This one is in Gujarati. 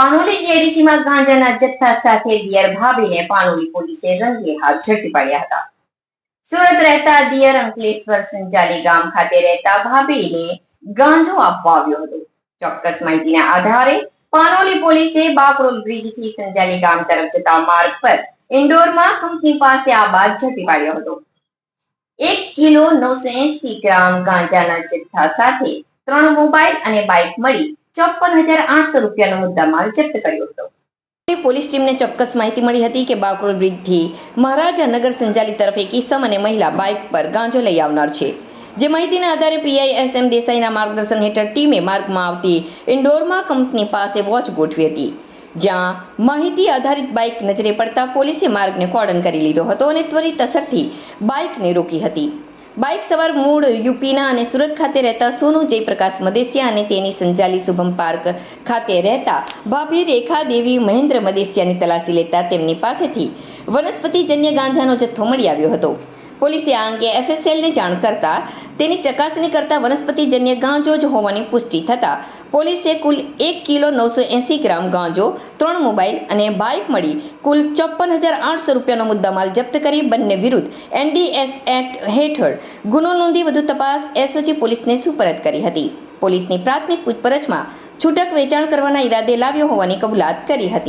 પાનોલી જેડીસીમાં ગાંજાના જથ્થા સાથે દિયર ભાભીને પાનોલી પોલીસે રંગે હાથ ઝડપી પાડ્યા હતા. સુરત રહેતા દિયર અંકલેશ્વર સંચાલી ગામ ખાતે રહેતા ભાભીને ગાંજો આપવા આવ્યો હતો. ચોક્કસ માહિતીના આધારે પાનોલી પોલીસે બાકરોલ બ્રિજથી સંચાલી ગામ તરફ જતા માર્ગ પર ઇન્ડોરમાં કંપની પાસે આ બાદ ઝડપી પાડ્યો હતો. એક કિલો નવસો એસી ગ્રામ ગાંજાના જથ્થા સાથે ત્રણ મોબાઈલ અને બાઇક મળી ચોપન હજાર આઠસો રૂપિયાનો મુદ્દામાલ જપ્ત કર્યો હતો. પોલીસ ટીમને ચોક્કસ માહિતી મળી હતી કે બાકરોલ બ્રિજથી મહારાજા નગર સંચાલી તરફ એક ઈસમ અને મહિલા બાઇક પર ગાંજો લઈ આવનાર છે. જે માહિતીના આધારે પીઆઈ એસ એમ દેસાઈના માર્ગદર્શન હેઠળ ટીમે માર્ગમાં આવતી ઇન્ડોરમાં કંપની પાસે વોચ ગોઠવી હતી. જ્યાં માહિતી આધારિત બાઇક નજરે પડતા પોલીસે માર્ગને કોર્ડન કરી લીધો હતો અને ત્વરિત અસરથી બાઇકને રોકી હતી. બાઇક સવાર મૂળ યુપીના અને સુરત ખાતે રહેતા સોનુ જયપ્રકાશ મદેસિયા અને તેની સંજાલી શુભમ પાર્ક ખાતે રહેતા ભાભી રેખા દેવી મહેન્દ્ર મદેસિયાની તલાશી લેતા તેમની પાસેથી વનસ્પતિજન્ય ગાંજાનો જથ્થો મળી આવ્યો હતો. પોલીસે આ અંગે એફએસએલને જાણ કરતા તેની ચકાસણી કરતા વનસ્પતિજન્ય ગાંજો જ હોવાની પુષ્ટિ થતાં પોલીસે કુલ એક કિલો નવસો એંસી ગ્રામ ગાંજો, ત્રણ મોબાઈલ અને બાઇક મળી કુલ ચોપન હજાર આઠસો રૂપિયાનો મુદ્દામાલ જપ્ત કરી બંને વિરુદ્ધ એનડીએસ એક્ટ હેઠળ ગુનો નોંધી વધુ તપાસ એસઓજી પોલીસને સુપરત કરી હતી. પોલીસની પ્રાથમિક પૂછપરછમાં છૂટક વેચાણ કરવાના ઈરાદે લાવ્યો હોવાની કબૂલાત કરી હતી.